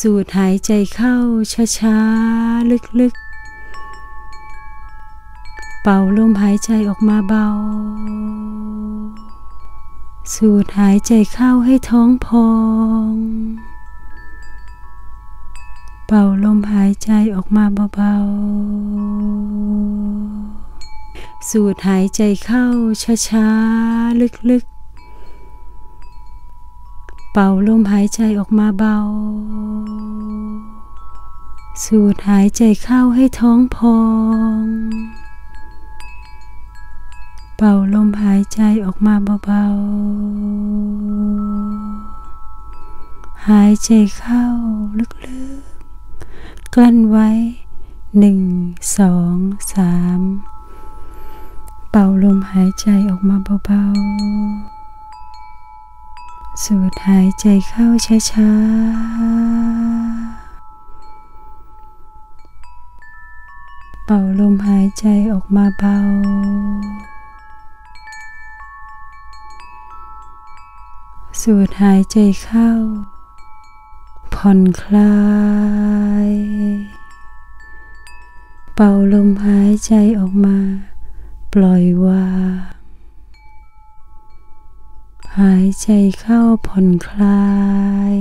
สูดหายใจเข้าช้าๆ ลึกๆ เป่าลมหายใจออกมาเบา สูดหายใจเข้าให้ท้องพอง เป่าลมหายใจออกมาเบาๆ สูดหายใจเข้าช้าๆ ลึกๆ เป่าลมหายใจออกมาเบา สูดหายใจเข้าให้ท้องพอง เป่าลมหายใจออกมาเบาๆ หายใจเข้าลึกๆ กลั้นไว้หนึ่งสองสามเป่าลมหายใจออกมาเบาๆ สูดหายใจเข้าช้าๆ เป่าลมหายใจออกมาเบา สูดหายใจเข้า ผ่อนคลาย เป่าลมหายใจออกมา ปล่อยวาง หายใจเข้าผ่อนคลาย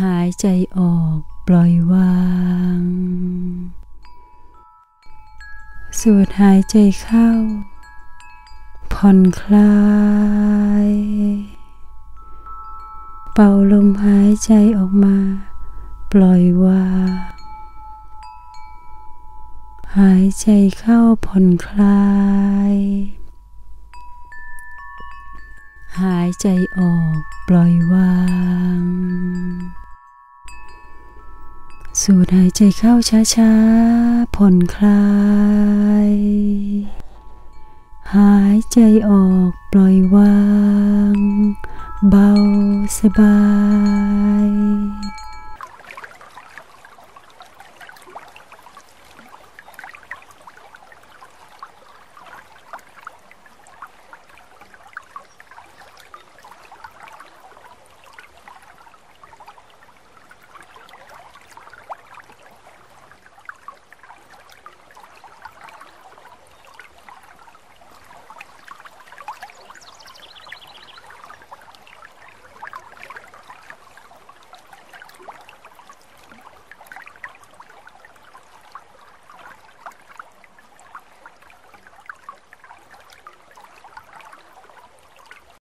หายใจออกปล่อยวาง สูดหายใจเข้า ผ่อนคลาย เป่าลมหายใจออกมา ปล่อยวาง หายใจเข้าผ่อนคลาย หายใจออกปล่อยวาง สูดหายใจเข้าช้าๆ ผ่อนคลาย หายใจออกปล่อยวาง เบาสบาย